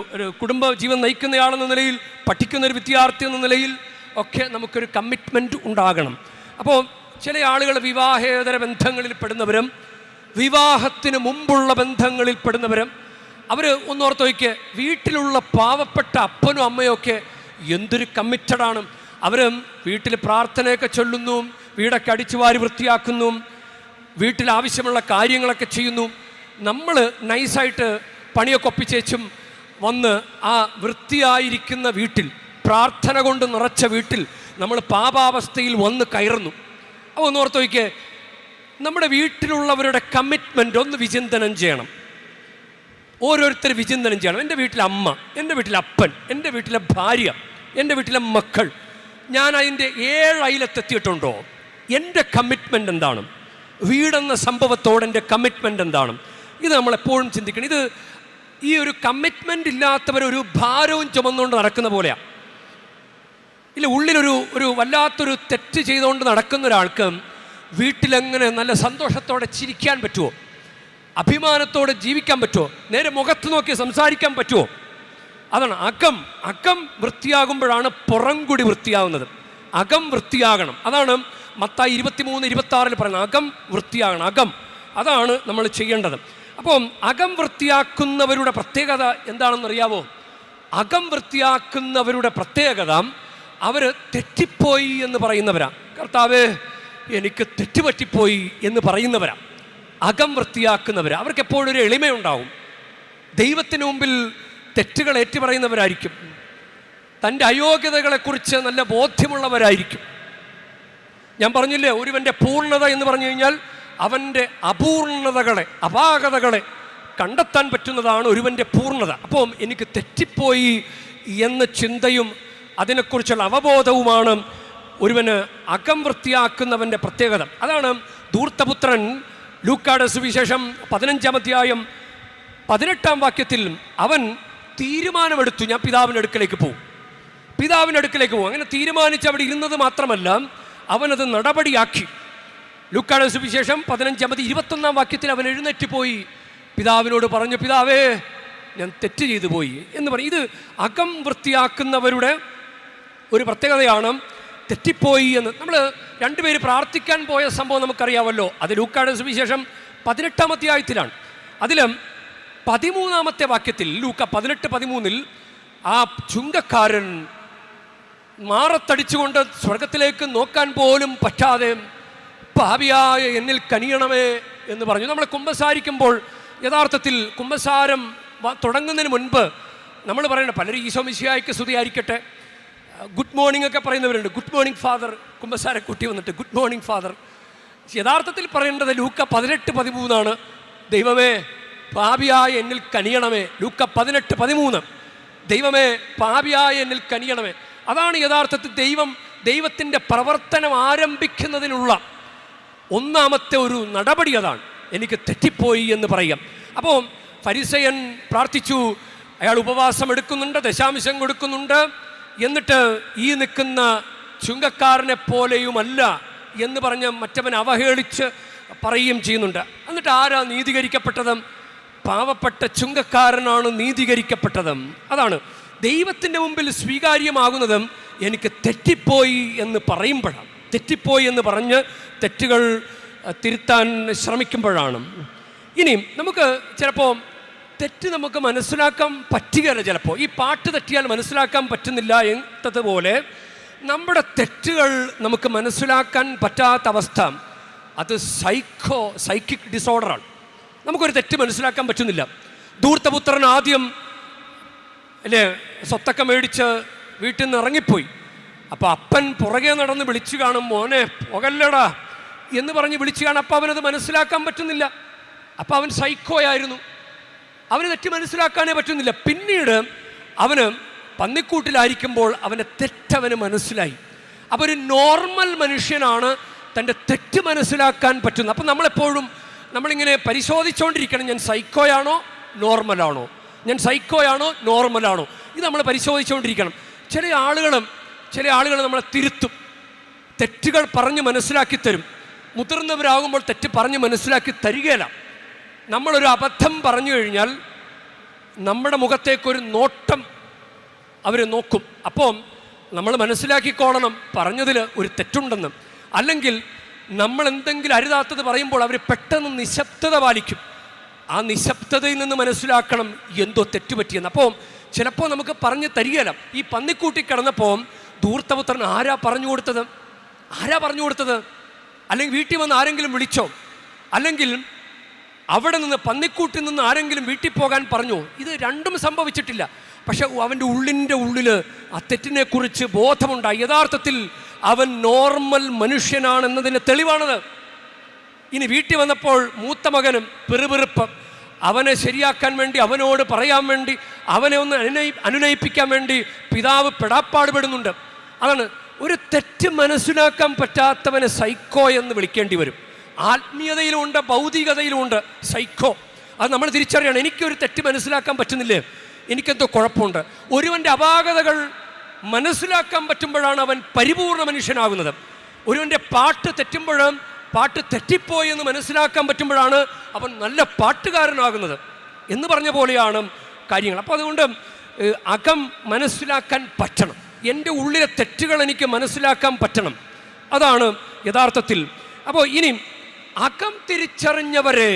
ഒരു കുടുംബ ജീവൻ നയിക്കുന്നയാളെന്ന നിലയിൽ പഠിക്കുന്ന ഒരു വിദ്യാർത്ഥി എന്ന നിലയിൽ ഒക്കെ നമുക്കൊരു കമ്മിറ്റ്മെന്റ് ഉണ്ടാകണം. അപ്പോൾ ചില ആളുകൾ വിവാഹേതര ബന്ധങ്ങളിൽ പെടുന്നവരും വിവാഹത്തിന് മുമ്പുള്ള ബന്ധങ്ങളിൽ പെടുന്നവരും അവർ ഒന്നോർത്ത് നോക്കിയേ വീട്ടിലുള്ള പാവപ്പെട്ട അപ്പനും അമ്മയും ഒക്കെ എന്തൊരു കമ്മിറ്റഡാണ് അവരും വീട്ടിൽ പ്രാർത്ഥനയൊക്കെ ചൊല്ലുന്നു വീടൊക്കെ അടിച്ചു വാരി വൃത്തിയാക്കുന്നു വീട്ടിൽ ആവശ്യമുള്ള കാര്യങ്ങളൊക്കെ ചെയ്യുന്നു. നമ്മൾ നൈസായിട്ട് പണിയൊക്കെ ഒപ്പിച്ചേച്ചും വന്ന് ആ വൃത്തിയായിരിക്കുന്ന വീട്ടിൽ പ്രാർത്ഥന കൊണ്ട് നിറച്ച വീട്ടിൽ നമ്മൾ പാപാവസ്ഥയിൽ വന്ന് കയറുന്നു. അപ്പോൾ ഒന്ന് ഓർത്ത് നോക്കിയേ നമ്മുടെ വീട്ടിലുള്ളവരുടെ കമ്മിറ്റ്മെന്റ് ഒന്ന് വിചിന്തനം ചെയ്യണം. ഓരോരുത്തർ വിചിന്തനം ചെയ്യണം. എന്റെ വീട്ടിലെ അമ്മ എന്റെ വീട്ടിലെ അപ്പൻ എന്റെ വീട്ടിലെ ഭാര്യ എന്റെ വീട്ടിലെ മക്കൾ ഞാൻ അതിന്റെ ഏഴ് അയിലത്തെത്തിയിട്ടുണ്ടോ? എന്റെ കമ്മിറ്റ്മെന്റ് എന്താണ്? വീടെന്ന സംഭവത്തോടെ എന്റെ കമ്മിറ്റ്മെന്റ് എന്താണ്? ഇത് നമ്മളെപ്പോഴും ചിന്തിക്കണം. ഇത് ഈ ഒരു കമ്മിറ്റ്മെന്റ് ഇല്ലാത്തവർ ഒരു ഭാരവും ചുമന്നുകൊണ്ട് നടക്കുന്ന പോലെയാണ് ഇല്ല ഉള്ളിലൊരു ഒരു വല്ലാത്തൊരു തെറ്റ് ചെയ്തുകൊണ്ട് നടക്കുന്ന ഒരാൾക്ക് വീട്ടിലെങ്ങനെ നല്ല സന്തോഷത്തോടെ ചിരിക്കാൻ പറ്റുമോ അഭിമാനത്തോടെ ജീവിക്കാൻ പറ്റുമോ നേരെ മുഖത്ത് നോക്കി സംസാരിക്കാൻ പറ്റുമോ അതാണ് അകം. അകം വൃത്തിയാകുമ്പോഴാണ് പുറംകുടി വൃത്തിയാകുന്നത് അകം വൃത്തിയാകണം. അതാണ് മത്തായി ഇരുപത്തിമൂന്ന് ഇരുപത്തി ആറിൽ പറയുന്നത്. അകം വൃത്തിയാകണം. അകം. അതാണ് നമ്മൾ ചെയ്യേണ്ടത്. അപ്പോൾ അകം വൃത്തിയാക്കുന്നവരുടെ പ്രത്യേകത എന്താണെന്നറിയാവോ? അകം വൃത്തിയാക്കുന്നവരുടെ പ്രത്യേകത അവർ തെറ്റിപ്പോയി എന്ന് പറയുന്നവരാ. കർത്താവ് എനിക്ക് തെറ്റുപറ്റിപ്പോയി എന്ന് പറയുന്നവരാ. അകം വൃത്തിയാക്കുന്നവർ അവർക്ക് എപ്പോഴും ഒരു എളിമയുണ്ടാവും. ദൈവത്തിന് മുമ്പിൽ തെറ്റുകൾ ഏറ്റുപറയുന്നവരായിരിക്കും. തന്റെ അയോഗ്യതകളെക്കുറിച്ച് നല്ല ബോധ്യമുള്ളവരായിരിക്കും. ഞാൻ പറഞ്ഞില്ലേ ഒരുവന്റെ പൂർണത എന്ന് പറഞ്ഞു കഴിഞ്ഞാൽ അവന്റെ അപൂർണതകളെ അപാകതകളെ കണ്ടെത്താൻ പറ്റുന്നതാണ് ഒരുവന്റെ പൂർണത അപ്പം എനിക്ക് തെറ്റിപ്പോയി എന്ന ചിന്തയും അതിനെക്കുറിച്ചുള്ള അവബോധവുമാണ് ഒരുവന് അകം വൃത്തിയാക്കുന്നവന്റെ പ്രത്യേകത. അതാണ് ധൂർത്തപുത്രൻ ലൂക്കാട് സുവിശേഷം പതിനഞ്ചാം അധ്യായം പതിനെട്ടാം വാക്യത്തിൽ അവൻ തീരുമാനമെടുത്തു ഞാൻ പിതാവിന്റെ അടുക്കലേക്ക് പോകും പിതാവിന്റെ അടുക്കലേക്ക് പോകും അങ്ങനെ തീരുമാനിച്ച് അവിടെ ഇരുന്നത് മാത്രമല്ല അവനത് നടപടിയാക്കി. ലൂക്കാട് സുവിശേഷം പതിനഞ്ചാമത് ഇരുപത്തൊന്നാം വാക്യത്തിൽ അവൻ എഴുന്നേറ്റ് പോയി. പിതാവിനോട് പറഞ്ഞു പിതാവേ ഞാൻ തെറ്റ് ചെയ്തു പോയി. എന്ന് പറയും ഇത് അകം വൃത്തിയാക്കുന്നവരുടെ ഒരു പ്രത്യേകതയാണ്. തെറ്റിപ്പോയി എന്ന്. നമ്മൾ രണ്ടുപേര് പ്രാർത്ഥിക്കാൻ പോയ സംഭവം നമുക്കറിയാമല്ലോ. അത് ലൂക്കാട് സുവിശേഷം പതിനെട്ടാമത്തെ ആയത്തിലാണ് അതിലും പതിമൂന്നാമത്തെ വാക്യത്തിൽ ലൂക്ക പതിനെട്ട് പതിമൂന്നിൽ ആ ചുങ്കക്കാരൻ മാറത്തടിച്ചുകൊണ്ട് സ്വർഗത്തിലേക്ക് നോക്കാൻ പോലും പറ്റാതെ ഭാവിയായ എന്നിൽ കനിയണമേ എന്ന് പറഞ്ഞു. നമ്മൾ കുമ്പസാരിക്കുമ്പോൾ യഥാർത്ഥത്തിൽ കുമ്പസാരം തുടങ്ങുന്നതിന് മുൻപ് നമ്മൾ പറയുന്നത് പലരും ഈശോ മിശിയായിക്ക് സ്തുതിയായിരിക്കട്ടെ. ഗുഡ് മോർണിംഗ് ഒക്കെ പറയുന്നവരുണ്ട്. Good morning father. കുമ്പസാര കുട്ടി വന്നിട്ട് ഗുഡ് മോർണിംഗ് ഫാദർ. യഥാർത്ഥത്തിൽ പറയേണ്ടത് ലൂക്ക പതിനെട്ട് പതിമൂന്നാണ്. ദൈവമേ പാപിയായ എന്നിൽ കനിയണമേ. ലൂക്ക പതിനെട്ട് പതിമൂന്ന്. ദൈവമേ പാപിയായ എന്നിൽ കനിയണമേ. അതാണ് യഥാർത്ഥത്തിൽ ദൈവം ദൈവത്തിന്റെ പ്രവർത്തനം ആരംഭിക്കുന്നതിനുള്ള ഒന്നാമത്തെ ഒരു നടപടി അതാണ്. എനിക്ക് തെറ്റിപ്പോയി എന്ന് പറയാം. അപ്പോൾ ഫരിസയൻ പ്രാർത്ഥിച്ചു അയാൾ ഉപവാസം എടുക്കുന്നുണ്ട് ദശാംശം കൊടുക്കുന്നുണ്ട്. എന്നിട്ട് ഈ നിൽക്കുന്ന ചുങ്കക്കാരനെ പോലെയുമല്ല എന്ന് പറഞ്ഞ് മറ്റവൻ അവഹേളിച്ച് പറയുകയും ചെയ്യുന്നുണ്ട്. എന്നിട്ട് ആരാ നീതീകരിക്കപ്പെട്ടത്? പാവപ്പെട്ട ചുങ്കക്കാരനാണ് നീതീകരിക്കപ്പെട്ടതും. അതാണ്. ദൈവത്തിന്റെ മുമ്പിൽ സ്വീകാര്യമാകുന്നതും എനിക്ക് തെറ്റിപ്പോയി എന്ന് പറയുമ്പോഴാണ്. തെറ്റിപ്പോയി എന്ന് പറഞ്ഞ് തെറ്റുകൾ തിരുത്താൻ ശ്രമിക്കുമ്പോഴാണ്. ഇനിയും നമുക്ക് ചിലപ്പോൾ തെറ്റ് നമുക്ക് മനസ്സിലാക്കാൻ പറ്റുകയല്ല ചിലപ്പോൾ ഈ പാട്ട് തെറ്റിയാൽ മനസ്സിലാക്കാൻ പറ്റുന്നില്ല എന്നതുപോലെ നമ്മുടെ തെറ്റുകൾ നമുക്ക് മനസ്സിലാക്കാൻ പറ്റാത്ത അവസ്ഥ അത് സൈക്കോ സൈക്കിക് ഡിസോർഡറാണ് നമുക്കൊരു തെറ്റ് മനസ്സിലാക്കാൻ പറ്റുന്നില്ല. ദൂർത്തപുത്രൻ ആദ്യം അല്ലേ സ്വത്തൊക്കെ മേടിച്ച് വീട്ടിൽ നിന്ന് ഇറങ്ങിപ്പോയി. അപ്പോൾ അപ്പൻ പുറകെ നടന്ന് വിളിച്ചു കാണും മോനെ പുകല്ലടാ. എന്ന് പറഞ്ഞ് വിളിച്ചു കാണും. അപ്പോൾ അവനത് മനസ്സിലാക്കാൻ പറ്റുന്നില്ല. അപ്പോൾ അവൻ സൈക്കോയായിരുന്നു. അവന് തെറ്റ് മനസ്സിലാക്കാനേ പറ്റുന്നില്ല. പിന്നീട് അവന് പന്നിക്കൂട്ടിലായിരിക്കുമ്പോൾ അവന്റെ തെറ്റവന് മനസ്സിലായി. അപ്പോൾ ഒരു നോർമൽ മനുഷ്യനാണ് തന്റെ തെറ്റ് മനസ്സിലാക്കാൻ പറ്റുന്നത്. അപ്പം നമ്മളെപ്പോഴും നമ്മളിങ്ങനെ പരിശോധിച്ചുകൊണ്ടിരിക്കണം ഞാൻ സൈക്കോയാണോ നോർമലാണോ? ഞാൻ സൈക്കോയാണോ നോർമലാണോ? ഇത് നമ്മൾ പരിശോധിച്ചുകൊണ്ടിരിക്കണം ചില ആളുകളും ചില ആളുകൾ നമ്മളെ തിരുത്തും. തെറ്റുകൾ പറഞ്ഞ് മനസ്സിലാക്കി തരും. മുതിർന്നവരാകുമ്പോൾ തെറ്റ് പറഞ്ഞ് മനസ്സിലാക്കി തരികയില്ല. നമ്മളൊരു അബദ്ധം പറഞ്ഞു കഴിഞ്ഞാൽ നമ്മുടെ മുഖത്തേക്കൊരു നോട്ടം അവർ നോക്കും. അപ്പോൾ നമ്മൾ മനസ്സിലാക്കിക്കോളണം. പറഞ്ഞതിൽ ഒരു തെറ്റുണ്ടെന്ന്. അല്ലെങ്കിൽ നമ്മൾ എന്തെങ്കിലും അരുതാത്തത് പറയുമ്പോൾ അവർ പെട്ടെന്ന് നിശബ്ദത പാലിക്കും. ആ നിശബ്ദതയിൽ നിന്ന് മനസ്സിലാക്കണം എന്തോ തെറ്റുപറ്റിയെന്ന്. അപ്പോൾ ചിലപ്പോൾ നമുക്ക് പറഞ്ഞ് തരികയില്ല. ഈ പന്നിക്കൂട്ടി കിടന്നപ്പോൾ ധൂർത്തപുത്രൻ ആരാ പറഞ്ഞു കൊടുത്തത്? ആരാ പറഞ്ഞു കൊടുത്തത്? അല്ലെങ്കിൽ വീട്ടിൽ വന്ന് ആരെങ്കിലും വിളിച്ചോ? അല്ലെങ്കിൽ അവിടെ നിന്ന് പന്നിക്കൂട്ടിൽ നിന്ന് ആരെങ്കിലും വീട്ടിൽ പോകാൻ പറഞ്ഞു? ഇത് രണ്ടും സംഭവിച്ചിട്ടില്ല. പക്ഷെ അവന്റെ ഉള്ളിന്റെ ഉള്ളിൽ ആ തെറ്റിനെക്കുറിച്ച് ബോധമുണ്ടായി. യഥാർത്ഥത്തിൽ അവൻ നോർമൽ മനുഷ്യനാണെന്നതിന്റെ തെളിവാണത്. ഇനി വീട്ടിൽ വന്നപ്പോൾ മൂത്ത മകനും പിറുപിറുപ്പ്. അവനെ ശരിയാക്കാൻ വേണ്ടി അവനോട് പറയാൻ വേണ്ടി അവനെ ഒന്ന് അനുനയി അനുനയിപ്പിക്കാൻ വേണ്ടി പിതാവ് പെടാപ്പാടുപെടുന്നുണ്ട്. അതാണ് ഒരു തെറ്റ് മനസ്സിലാക്കാൻ പറ്റാത്തവനെ സൈക്കോ എന്ന് വിളിക്കേണ്ടി വരും. ആത്മീയതയിലുമുണ്ട് ഭൗതികതയിലുമുണ്ട് സൈക്കോ. അത് നമ്മൾ തിരിച്ചറിയണം. എനിക്കൊരു തെറ്റ് മനസ്സിലാക്കാൻ പറ്റുന്നില്ലേ? എനിക്കെന്തോ കുഴപ്പമുണ്ട്. ഒരുവന്റെ അപാകതകൾ മനസ്സിലാക്കാൻ പറ്റുമ്പോഴാണ് അവൻ പരിപൂർണ മനുഷ്യനാകുന്നത്. ഒരുവന്റെ പാട്ട് തെറ്റുമ്പോഴും പാട്ട് തെറ്റിപ്പോയി എന്ന് മനസ്സിലാക്കാൻ പറ്റുമ്പോഴാണ് അവൻ നല്ല പാട്ടുകാരനാകുന്നത് എന്ന് പറഞ്ഞ പോലെയാണ് കാര്യങ്ങൾ. അപ്പോൾ അതുകൊണ്ട് അകം മനസ്സിലാക്കാൻ പറ്റണം. എന്റെ ഉള്ളിലെ തെറ്റുകൾ എനിക്ക് മനസ്സിലാക്കാൻ പറ്റണം. അതാണ് യഥാർത്ഥത്തിൽ. അപ്പോൾ ഇനി അകം തിരിച്ചറിഞ്ഞവരെ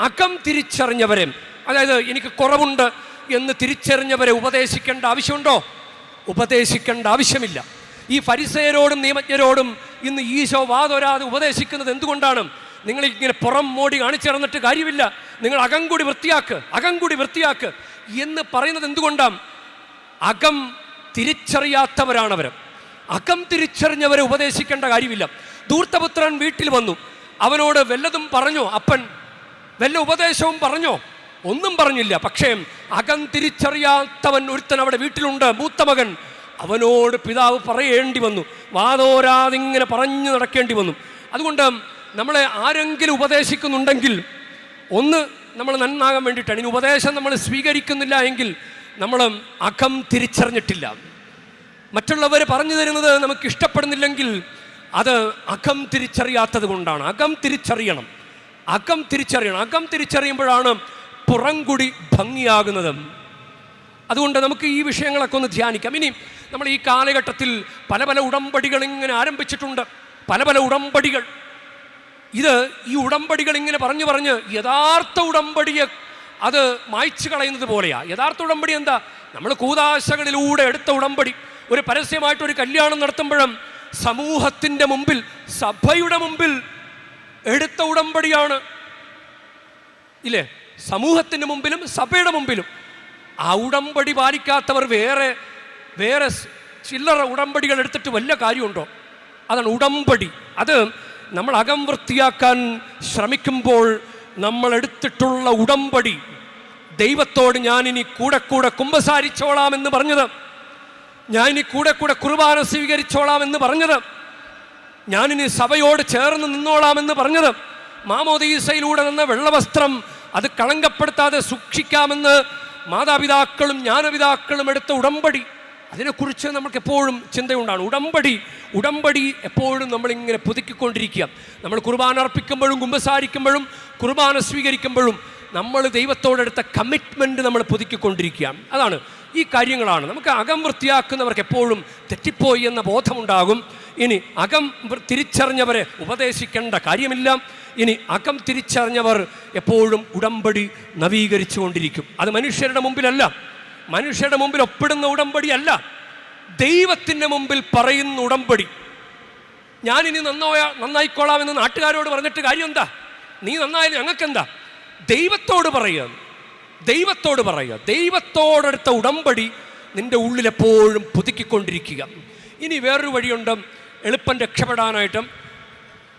അകം തിരിച്ചറിഞ്ഞവരെ അതായത് എനിക്ക് കുറവുണ്ട് എന്ന് തിരിച്ചറിഞ്ഞവരെ ഉപദേശിക്കേണ്ട ആവശ്യമുണ്ടോ? ഉപദേശിക്കേണ്ട ആവശ്യമില്ല. ഈ ഫരിസയരോടും നിയമജ്ഞരോടും ഇന്ന് ഈശോ വാതൊരാതെ ഉപദേശിക്കുന്നത് എന്തുകൊണ്ടാണ്? നിങ്ങൾ ഇങ്ങനെ പുറം മോടി കാണിച്ചു കാര്യമില്ല. നിങ്ങൾ അകം കൂടി വൃത്തിയാക്ക് അകം കൂടി വൃത്തിയാക്ക് എന്ന് പറയുന്നത് എന്തുകൊണ്ടാണ്? അകം തിരിച്ചറിയാത്തവരാണവർ അകം തിരിച്ചറിഞ്ഞവരെ ഉപദേശിക്കേണ്ട കാര്യമില്ല. ധൂർത്തപുത്രൻ വീട്ടിൽ വന്നു. അവനോട് വല്ലതും പറഞ്ഞോ? അപ്പൻ വല്ല ഉപദേശവും പറഞ്ഞോ? ഒന്നും പറഞ്ഞില്ല. പക്ഷേ അകം തിരിച്ചറിയാത്തവൻ ഒരുത്തൻ അവിടെ വീട്ടിലുണ്ട്. മൂത്ത മകൻ അവനോട് പിതാവ് പറയേണ്ടി വന്നു. വാതോരാതിങ്ങനെ പറഞ്ഞു നടക്കേണ്ടി വന്നു. അതുകൊണ്ട് നമ്മളെ ആരെങ്കിലും ഉപദേശിക്കുന്നുണ്ടെങ്കിൽ ഒന്ന് നമ്മൾ നന്നാകാൻ വേണ്ടിയിട്ടാണ്. ഇനി ഉപദേശം നമ്മൾ സ്വീകരിക്കുന്നില്ല എങ്കിൽ നമ്മൾ അകം തിരിച്ചറിഞ്ഞിട്ടില്ല. മറ്റുള്ളവർ പറഞ്ഞു തരുന്നത് നമുക്ക് ഇഷ്ടപ്പെടുന്നില്ലെങ്കിൽ അത് അകം തിരിച്ചറിയാത്തത് കൊണ്ടാണ്. അകം തിരിച്ചറിയണം. അകം തിരിച്ചറിയണം. അകം തിരിച്ചറിയുമ്പോഴാണ് പുറംകുടി ഭംഗിയാകുന്നത്. അതുകൊണ്ട് നമുക്ക് ഈ വിഷയങ്ങളൊക്കെ ഒന്ന് ധ്യാനിക്കാം. ഇനി നമ്മൾ ഈ കാലഘട്ടത്തിൽ പല പല ഉടമ്പടികൾ ഇങ്ങനെ ആരംഭിച്ചിട്ടുണ്ട്. പല പല ഉടമ്പടികൾ. ഇത് ഈ ഉടമ്പടികൾ ഇങ്ങനെ പറഞ്ഞു പറഞ്ഞ് യഥാർത്ഥ ഉടമ്പടിയെ അത് മായ്ച്ചു കളയുന്നത് പോലെയാ. യഥാർത്ഥ ഉടമ്പടി എന്താ? നമ്മൾ കൂതാശകളിലൂടെ എടുത്ത ഉടമ്പടി. ഒരു പരസ്യമായിട്ട് ഒരു കല്യാണം നടത്തുമ്പോഴും സമൂഹത്തിന്റെ മുമ്പിൽ സഭയുടെ മുമ്പിൽ എടുത്ത ഉടമ്പടിയാണ്. ഇല്ലേ? സമൂഹത്തിന്റെ മുമ്പിലും സഭയുടെ മുമ്പിലും ഉടമ്പടി പാലിക്കാത്തവർ വേറെ വേറെ ചില്ലറ ഉടമ്പടികൾ എടുത്തിട്ട് വലിയ കാര്യമുണ്ടോ? അതാണ് ഉടമ്പടി. അത് നമ്മൾ അകം വൃത്തിയാക്കാൻ ശ്രമിക്കുമ്പോൾ നമ്മൾ എടുത്തിട്ടുള്ള ഉടമ്പടി. ദൈവത്തോട് ഞാനിനി കൂടെ കൂടെ കുമ്പസാരിച്ചോളാം എന്ന് ഞാൻ ഇനി കൂടെ കൂടെ കുർബാന സ്വീകരിച്ചോളാം എന്ന് പറഞ്ഞത്. ഞാനിനി സഭയോട് ചേർന്ന് നിന്നോളാമെന്ന് പറഞ്ഞത്. മാമോദീസയിലൂടെ നിന്ന വെള്ളവസ്ത്രം അത് കളങ്കപ്പെടുത്താതെ സൂക്ഷിക്കാമെന്ന് മാതാപിതാക്കളും ജ്ഞാനപിതാക്കളും എടുത്ത ഉടമ്പടി. അതിനെക്കുറിച്ച് നമുക്ക് എപ്പോഴും ചിന്തയുണ്ടാണ്. ഉടമ്പടി ഉടമ്പടി എപ്പോഴും നമ്മളിങ്ങനെ പുതുക്കിക്കൊണ്ടിരിക്കുക. നമ്മൾ കുർബാന അർപ്പിക്കുമ്പോഴും കുമ്പസാരിക്കുമ്പോഴും കുർബാന സ്വീകരിക്കുമ്പോഴും നമ്മൾ ദൈവത്തോടെടുത്ത കമ്മിറ്റ്മെന്റ് നമ്മൾ പുതുക്കിക്കൊണ്ടിരിക്കുകയാണ്. അതാണ് ഈ കാര്യങ്ങളാണ്. നമുക്ക് അകം വൃത്തിയാക്കുന്നവർക്ക് എപ്പോഴും തെറ്റിപ്പോയി എന്ന ബോധമുണ്ടാകും. ഇനി അകം തിരിച്ചറിഞ്ഞവരെ ഉപദേശിക്കേണ്ട കാര്യമില്ല. ഇനി അകം തിരിച്ചറിഞ്ഞവർ എപ്പോഴും ഉടമ്പടി നവീകരിച്ചു കൊണ്ടിരിക്കും അത് മനുഷ്യരുടെ മുമ്പിലല്ല. മനുഷ്യരുടെ മുമ്പിൽ ഒപ്പിടുന്ന ഉടമ്പടിയല്ല ദൈവത്തിന്റെ മുമ്പിൽ പറയുന്ന ഉടമ്പടി. ഞാനിനി നന്നായ നന്നായിക്കോളാമെന്ന് നാട്ടുകാരോട് പറഞ്ഞിട്ട് കാര്യം എന്താ നീ നന്നായാലും ഞങ്ങൾക്കെന്താ? ദൈവത്തോട് പറയുക. ദൈവത്തോട് പറയുക. ദൈവത്തോടെടുത്ത ഉടമ്പടി നിന്റെ ഉള്ളിലെപ്പോഴും പുതുക്കിക്കൊണ്ടിരിക്കുക. ഇനി വേറൊരു വഴിയുണ്ട്. എളുപ്പം രക്ഷപ്പെടാനായിട്ടും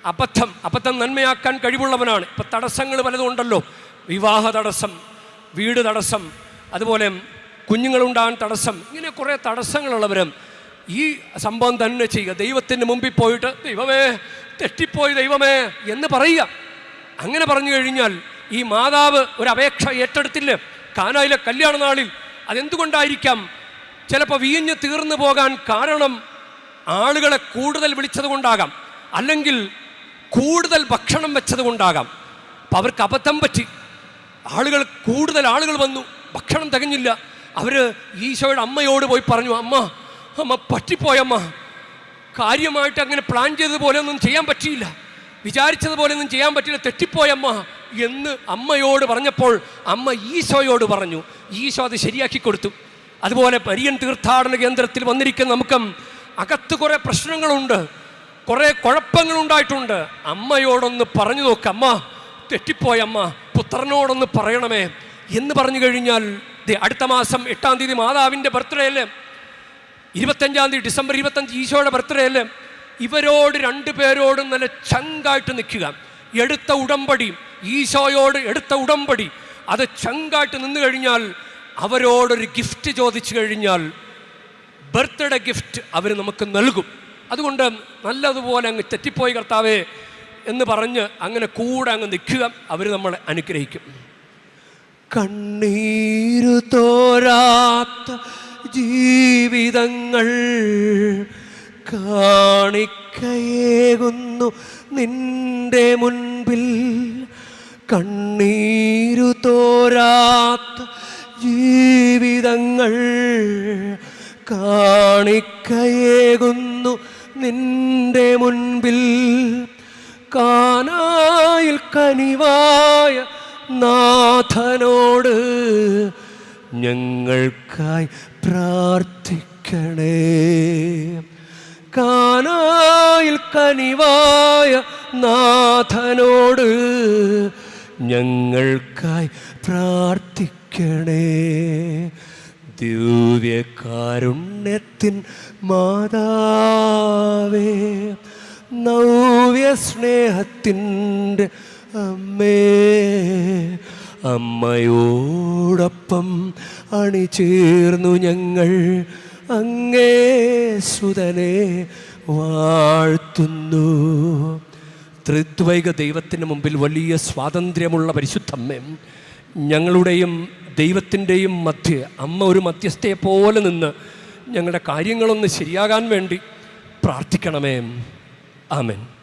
അബദ്ധം അബദ്ധം നന്മയാക്കാൻ കഴിവുള്ളവനാണ്. ഇപ്പം തടസ്സങ്ങൾ പലതും ഉണ്ടല്ലോ. വിവാഹ തടസ്സം വീട് തടസ്സം അതുപോലെ കുഞ്ഞുങ്ങളുണ്ടാകാൻ തടസ്സം ഇങ്ങനെ കുറേ തടസ്സങ്ങളുള്ളവരും ഈ സംഭവം തന്നെ ചെയ്യുക. ദൈവത്തിന്റെ മുമ്പിൽ പോയിട്ട് ദൈവമേ തെറ്റിപ്പോയി ദൈവമേ എന്ന് പറയുക. അങ്ങനെ പറഞ്ഞു കഴിഞ്ഞാൽ ഈ മാതാവ് ഒരു അപേക്ഷ ഏറ്റെടുത്തില്ല. കാനായിലെ കല്യാണ നാളിൽ അതെന്തുകൊണ്ടായിരിക്കാം? ചിലപ്പോൾ വീഞ്ഞ് തീർന്നു പോകാൻ കാരണം ആളുകളെ കൂടുതൽ വിളിച്ചത് കൊണ്ടാകാം. അല്ലെങ്കിൽ കൂടുതൽ ഭക്ഷണം വെച്ചത് കൊണ്ടാകാം. അപ്പം അവർക്ക് അബദ്ധം പറ്റി. ആളുകൾ കൂടുതൽ ആളുകൾ വന്നു. ഭക്ഷണം തികഞ്ഞില്ല. അവർ ഈശോയുടെ അമ്മയോട് പോയി പറഞ്ഞു അമ്മ അമ്മ പറ്റിപ്പോയമ്മ കാര്യമായിട്ട് അങ്ങനെ പ്ലാൻ ചെയ്തതുപോലെ ഒന്നും ചെയ്യാൻ പറ്റിയില്ല. വിചാരിച്ചതുപോലെ ഒന്നും ചെയ്യാൻ പറ്റില്ല തെറ്റിപ്പോയമ്മ എന്ന് അമ്മയോട് പറഞ്ഞപ്പോൾ അമ്മ ഈശോയോട് പറഞ്ഞു. ഈശോ അത് ശരിയാക്കി കൊടുത്തു. അതുപോലെ പരിയൻ തീർത്ഥാടന കേന്ദ്രത്തിൽ വന്നിരിക്കുന്ന നമുക്ക് അകത്ത് കുറേ പ്രശ്നങ്ങളുണ്ട്. കുറേ കുഴപ്പങ്ങളുണ്ടായിട്ടുണ്ട്. അമ്മയോടൊന്ന് പറഞ്ഞു നോക്ക് അമ്മ തെറ്റിപ്പോയമ്മ പുത്രനോടൊന്ന് പറയണമേ. എന്ന് പറഞ്ഞു കഴിഞ്ഞാൽ അടുത്ത മാസം എട്ടാം തീയതി മാതാവിന്റെ ബർത്ത്ഡേ അല്ലേ? ഇരുപത്തഞ്ചാം തീയതി ഡിസംബർ ഇരുപത്തഞ്ച് ഈശോയുടെ ബർത്ത്ഡേ അല്ലേ? ഇവരോട് രണ്ടു പേരോടും നല്ല ചങ്കായിട്ട് നിൽക്കുക. എടുത്ത ഉടമ്പടി ഈശോയോട് എടുത്ത ഉടമ്പടി. അത് ചങ്കായിട്ട് നിന്നു കഴിഞ്ഞാൽ അവരോടൊരു ഗിഫ്റ്റ് ചോദിച്ചു കഴിഞ്ഞാൽ ബർത്ത്ഡേ ഗിഫ്റ്റ് അവർ നമുക്ക് നൽകും. അതുകൊണ്ട് നല്ലതുപോലെ അങ്ങ് തെറ്റിപ്പോയി കർത്താവേ എന്ന് പറഞ്ഞ് അങ്ങനെ കൂടെ അങ്ങ് നിൽക്കുക അവർ നമ്മളെ അനുഗ്രഹിക്കും. കണ്ണീരു തോരാത്ത ജീവിതങ്ങൾ കാണിക്കയേകുന്നു നിന്റെ മുൻപിൽ. കണ്ണീരു തോരാത്ത ജീവിതങ്ങൾ കാണിക്കയേകുന്നു നിന്റെ മുൻപിൽ. കാനായിൽ കനിവായ നാഥനോട് ഞങ്ങൾക്കായി പ്രാർത്ഥിക്കണേ. കാനായിൽ കനിവായ നാഥനോട് ഞങ്ങൾക്കായി പ്രാർത്ഥിക്കണേ. ദിവ്യകാരുണ്യത്തിൻ മാതാവേ നവ്യ സ്നേഹത്തിന്റെ അമ്മേ അമ്മയോടൊപ്പം അണിചേർന്നു ഞങ്ങൾ അങ്ങേ സുതനെ വാഴ്ത്തുന്നു. ത്രിദ്വൈക ദൈവത്തിന് മുമ്പിൽ വലിയ സ്വാതന്ത്ര്യമുള്ള പരിശുദ്ധമ്മയും ഞങ്ങളുടെയും ദൈവത്തിന്റെയും മധ്യ അമ്മ ഒരു മധ്യസ്ഥയെ പോലെ നിന്ന് ഞങ്ങളുടെ കാര്യങ്ങളൊന്ന് ശരിയാകാൻ വേണ്ടി പ്രാർത്ഥിക്കണമേ. ആമേൻ.